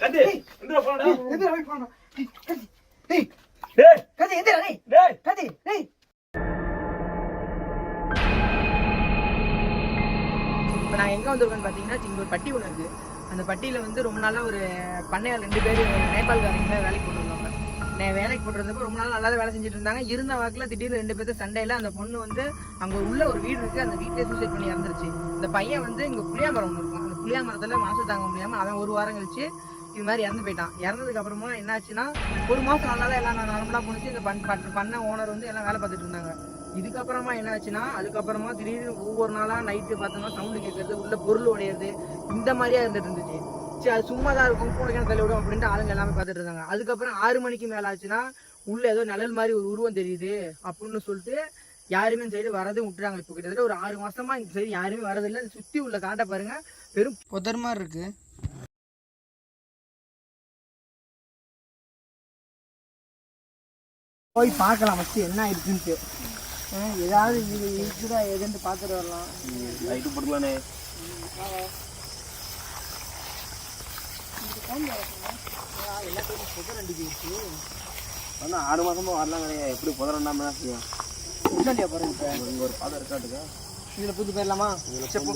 கத்தி எந்திரா போடா. எந்திரா போய் போடா ஏய், கத்தி டேய் டேய். கத்தி எந்திரா டேய் டேய். கத்தி டேய் இப்போ நான் எங்கே வந்திருக்கேன்னு பார்த்தீங்கன்னா இங்கே ஒரு பட்டி ஒன்று இருக்குது அந்த பட்டியில் வந்து ரொம்ப நாளாக ஒரு பண்ணையார் ரெண்டு பேர் நேபாள்காரங்க வேலைக்கு போட்டுருந்தாங்க நான் வேலைக்கு போட்டுருந்தப்போ ரொம்ப நாள் நல்லா வேலை செஞ்சுட்டு இருந்தாங்க. இருந்த வாக்கில் திடீர்னு ரெண்டு பேர்த்து சண்டையில் அந்த பொண்ணு வந்து அங்கே உள்ள ஒரு வீடு இருக்குது அந்த வீட்டிலே சூசைட் பண்ணி இறந்துருச்சு. இந்த பையன் வந்து இங்கே புளியா மரம் ஒன்று இருக்கும். அந்த புளியா மரத்தில் மாசம் தாங்க முடியாமல் அவன் ஒரு வாரம் கழிச்சு இது மாதிரி இறந்து போயிட்டான். இறந்ததுக்கு அப்புறமா என்னாச்சுன்னா ஒரு மாதம் நல்லா தான் எல்லாம் நார்மலாக முடிச்சு இந்த பண் பட்- பண்ண ஓனர் வந்து எல்லாம் வேலை பார்த்துட்டு இருந்தாங்க. இதுக்கப்புறமா என்னாச்சுன்னா அதுக்கப்புறமா திடீர்னு ஒவ்வொரு நாளாக நைட்டு பார்த்தோம்னா சவுண்டு கேட்கறது உள்ள பொருள் உடையிறது இந்த மாதிரியா இருந்துட்டு இருந்துச்சு. சரி அது சும்மா தான் இருக்கும் கூடைக்கான தள்ளி விடும் அப்படின்ட்டு ஆளுங்க எல்லாமே பார்த்துட்டு இருந்தாங்க. அதுக்கப்புறம் ஆறு மணிக்கு மேலே ஆச்சுன்னா உள்ள ஏதோ நிழல் மாதிரி ஒரு உருவம் தெரியுது அப்படின்னு சொல்லிட்டு யாருமே இந்த சைடு வரதும் விட்டுறாங்க இப்போ கிட்டத்தட்ட ஒரு ஆறு மாசமா இந்த சைடு யாருமே வரதில்லை. சுற்றி உள்ள காட்ட பாருங்க வெறும் புதர் மாதிரி இருக்கு. போய் பார்க்கலாம் ஃபஸ்ட்டு என்ன இருக்குன்ட்டு ஏதாவது இது இருக்குதா எதுன்ட்டு பார்த்துட்டு வரலாம். லைட்டு போட்டுக்கலானே ஆனா ஆறு மாசமா வரலாம் கிடையாது. எப்படி புதறண்டாம செய்யும். இல்லையா பாருங்க இப்போ? இங்க ஒரு பாதை இருக்காட்டுக்கா இதில் புது போயிடலாமா சரி, போ.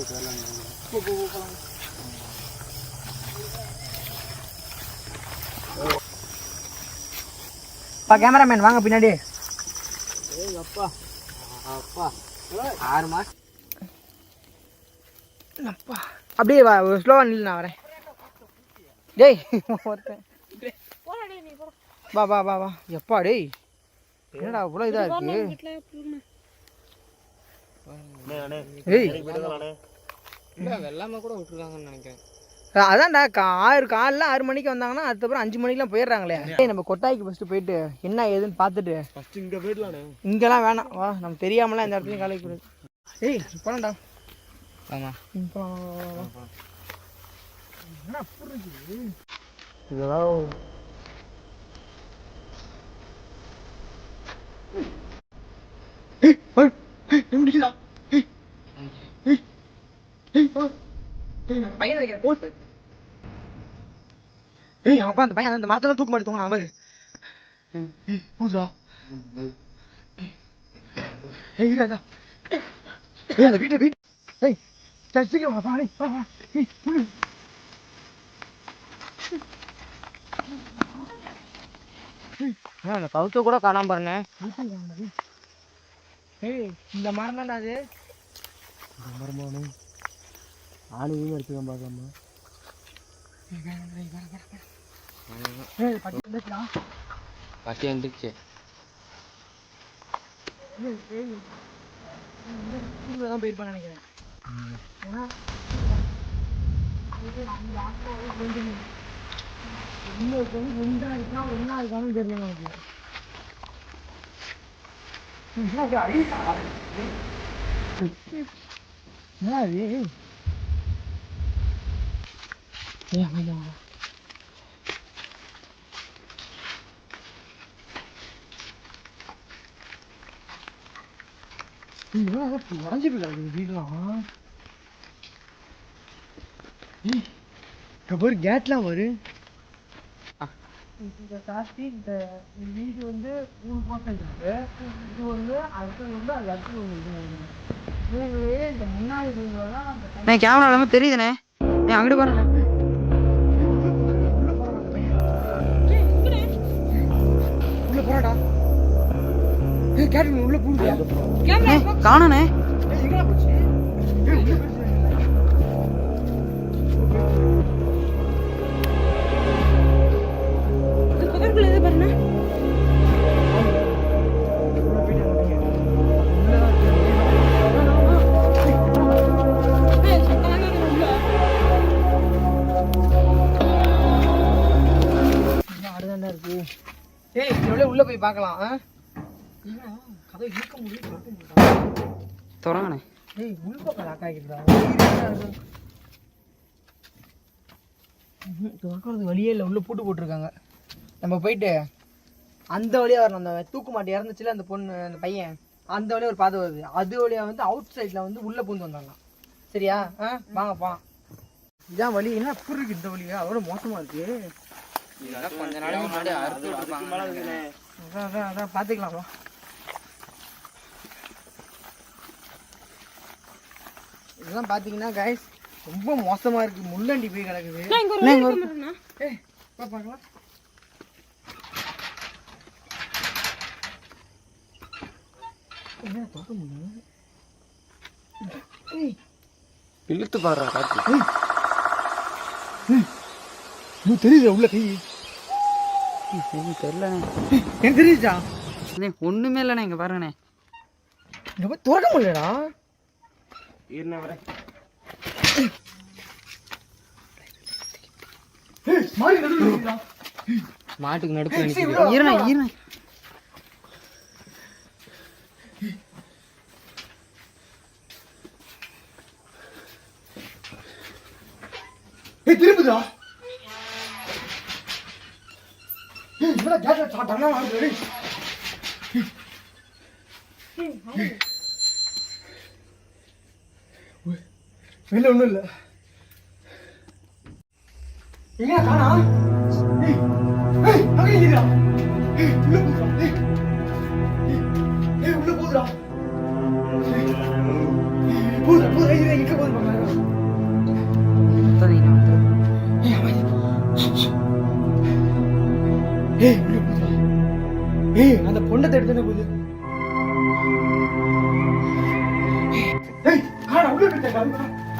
போ, போ, போ, போலாம். பா கேமராமேன் வாங்க பின்னாடி. அப்பா அப்பா. ஆறு மாசம் அப்பா அப்படியே வா ஸ்லோவாக நில்லு நான் வரேன். டேய் ஒருத்தன். வா வா வா வா. எப்பா டேய். என்னடா இவ்வளோ இதாக இருக்கு? ஏய் வெள்ளாம கூட விட்டுருக்காங்கன்னு நினைக்கிறேன். அதான்டா கா ஆறு காலைல ஆறு மணிக்கு வந்தாங்கன்னா அதுக்கப்புறம் அஞ்சு மணிக்கெலாம் போயிடுறாங்களே. நம்ம கொட்டாய்க்கு ஃபஸ்ட்டு போயிட்டு என்ன ஏதுன்னு பார்த்துட்டு. ஃபர்ஸ்ட் இங்க போயிடலானே. இங்கெல்லாம் வேணாம். வா நம்ம தெரியாமலாம் இந்த இடத்துலையும் காலைக்கு போயிடு ஏய் போலாம்டா. ஆமா ம், போலாம், வா, வா, வா. இதெல்லாம் அவன் அந்த பையன் அந்த மரத்தெல்லாம் தூக்க மாட்டேன் அவன் ஏய் ஏய் அந்த வீட்டு ஏய் சரி சீக்கிரம் வா பாடி வா வா ஏய் கவுத்த கூட காணாம பாருங்க ஏய் இந்த மரம் தான்டா அது மரமானு ஆளுமே எடுத்துக்க பார்க்காம பட்டி பட்டி வந்துருச்சு தான் போயிருப்பான்னு நினைக்கிறேன் ஏன்னா ஒன்றா இருக்கா ஒன்றா இருக்கான்னு தெரியல நமக்கு என்ன அடிக்கா? என்ன அது? ஏய், அமைதியா வா. இதெல்லாம் உடஞ்சி போய் கிடக்குது வீடெல்லாம்? இங்க பாரு கேட்லாம் வரு இந்த காஸ்டி இந்த இந்த வீடு வந்து மூணு போர்ஷன் இருக்கு. இது வந்து அடுத்தது வந்து அது அடுத்தது ஒன்று ஒன்று இந்த முன்னாடி நான் கேமரா இல்லாமல் தெரியுதுண்ணே. நீ அங்கிட்டு பாருண்ணே. கேட்டு உள்ள ஏய் காணோண்ணே ஏய் உள்ள போச்சு இருக்கு ஏய் எவ்வளோ உள்ள. போய் பார்க்கலாம் கதவை இழுக்க முடியும் தொடங்கண்ணே ஏய் உள்பக்கம் லாக் ஆகிடுதா திறக்கிறது வழியே இல்லை. உள்ள பூட்டு போட்டிருக்காங்க. நம்ம போயிட்டு அந்த வழியா வரணும். அந்த தூக்கு மாட்டி இறந்துச்சுல அந்த பொண்ணு அந்த பையன். அந்த வழியா ஒரு பாதை வருது. அது வழியா வந்து அவுட் சைடில் வந்து உள்ள பூந்து வந்தாங்க சரியா? ஆ வாங்க போலாம். இதான் வலி என்ன அப்படி இருக்கு இந்த வலியா அவ்வளோ மோசமா இருக்கு. கொஞ்ச நாளைக்கு முன்னாடி அறுத்து அதான் அதான் அதான். பார்த்துக்கலாமா இதெல்லாம் பார்த்தீங்கன்னா கைஸ் ரொம்ப மோசமா இருக்கு. முள்ளண்டி போய் கிடக்குது. ஏய், பார்க்கலாம். இழுத்து பாடுறா காத்து நீ தெரியுது உள்ள கை? தெரியலண்ணே எனக்கு தெரியுதா? ஒண்ணுமே இல்லைண்ணே இங்க பாருங்கண்ணே. இங்க போய் திறக்க முடியலடா மாட்டுக்கு நடுப்பு ஈரணே ஏய் திரும்புதா இவ்வளோ கேட்ட சாட்டானா வெளில ஒன்றும் இல்லை. எங்க காணா? ஏய் ஏய் அங்கே இருக்கா ஏய் உள்ள போதுடா ஏய் ஏய், உள்ள ஏய், போதுடா போதுடா. இரு எங்க முத்ததைங்க வந்து. ஏய் அமைதி. ஏய் உள்ள போதுடா. ஏய் அந்த பொண்ணை எடுத்துன போது ஏய் காணா உள்ள போயிட்டா காணா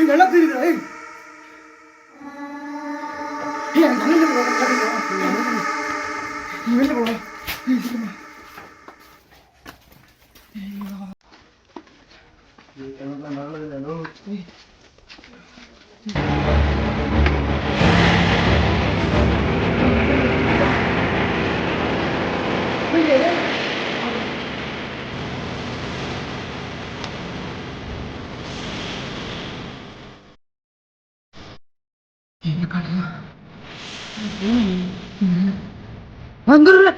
நல்லா தெரியுதா 안 그럴래?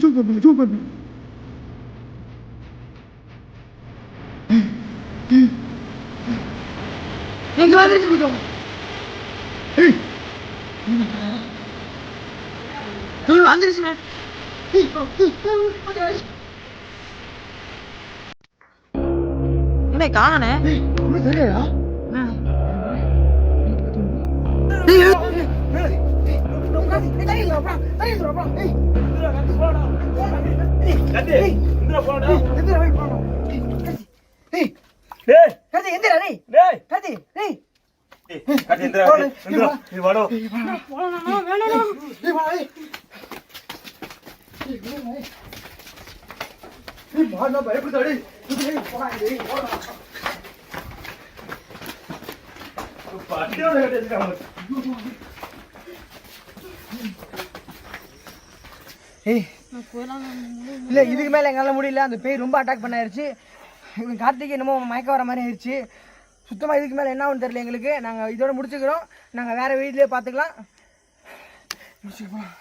잠깐만, 잠깐만. 이거 안 해주고 좀. 이거 안 되시네. சூப்பர் பண்ணு எங்க வந்துருச்சு போட்டோம் ஏய் ஏய் வந்துருச்சுண்ணே என்ன ஏய் இல்லை இதுக்கு மேலே எங்களால் முடியல. அந்த பேய் ரொம்ப அட்டாக் பண்ணாயிருச்சு. இவன் கார்த்திகை என்னமோ மயக்க வர மாதிரி ஆயிடுச்சு சுத்தமாக இதுக்கு மேலே என்ன ஆகும்னு தெரியல எங்களுக்கு. நாங்கள் இதோட முடிச்சுக்கிறோம். நாங்கள் வேறு வீட்லேயே பார்த்துக்கலாம் முடிச்சுக்கலாம்